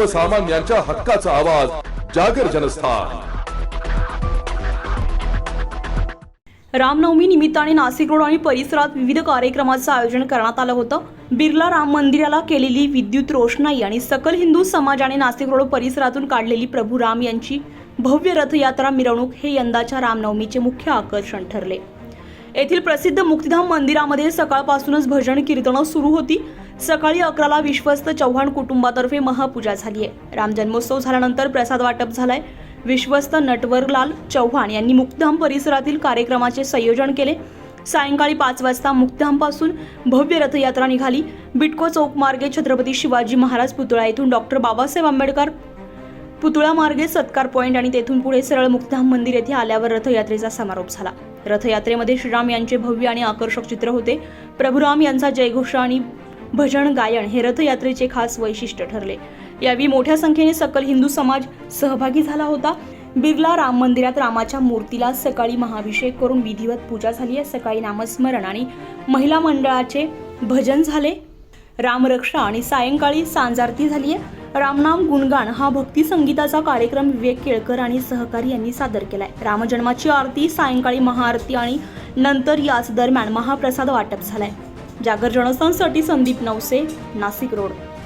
सर्वसामान्यांच्या हक्काचा आवाज जागर जनस्थान. रामनवमी निमित्ताने नाशिक रोड आणि परिसरात विविध कार्यक्रमाचं आयोजन करण्यात आलं होतं. बिर्ला राम मंदिराला केलेली विद्युत रोषणाई आणि सकल हिंदू समाजाने नाशिक रोड परिसरातून काढलेली प्रभू राम यांची भव्य रथयात्रा मिरवणूक हे यंदाच्या रामनवमीचे मुख्य आकर्षण ठरले. येथील प्रसिद्ध मुक्तिधाम मंदिरामध्ये सकाळपासूनच भजन कीर्तनं सुरू होती. सकाळी अकराला विश्वस्त चव्हाण कुटुंबातर्फे महापूजा झाली आहे. राम जन्मोत्सव झाल्यानंतर प्रसाद वाटप झालाय. विश्वस्त नटवरलाल चव्हाण यांनी मुक्तधाम परिसरातील कार्यक्रमाचे संयोजन केले. सायंकाळी पाच वाजता मुक्तधामपासून भव्य रथयात्रा निघाली. बिटको चौक मार्गे छत्रपती शिवाजी महाराज पुतळा येथून डॉक्टर बाबासाहेब आंबेडकर पुतळा मार्गे सत्कार पॉइंट आणि तेथून पुढे सरळ मुक्तधाम मंदिर येथे आल्यावर रथयात्रेचा समारोप झाला. रथयात्रेमध्ये श्रीराम यांचे भव्य आणि आकर्षक चित्र होते. प्रभुराम यांचा जयघोष आणि भजन गायन हे रथयात्रेचे खास वैशिष्ट्य ठरले. यावेळी मोठ्या संख्येने सकल हिंदू समाज सहभागी झाला होता. बिर्ला राम मंदिरात रामाच्या मूर्तीला सकाळी महाभिषेक करून विधिवत पूजा झाली. आहे सकाळी नामस्मरण आणि महिला मंडळाचे भजन झाले. रामरक्षा आणि सायंकाळी सांजारती झाली आहे रामनाम गुणगाण हा भक्ती संगीताचा कार्यक्रम विवेक केळकर आणि सहकारी यांनी सादर केलाय. रामजन्माची आरती सायंकाळी महाआरती आणि नंतर याच दरम्यान महाप्रसाद वाटप झालाय. जागर जनस्थानसाठी संदीप नवसे नाशिक रोड.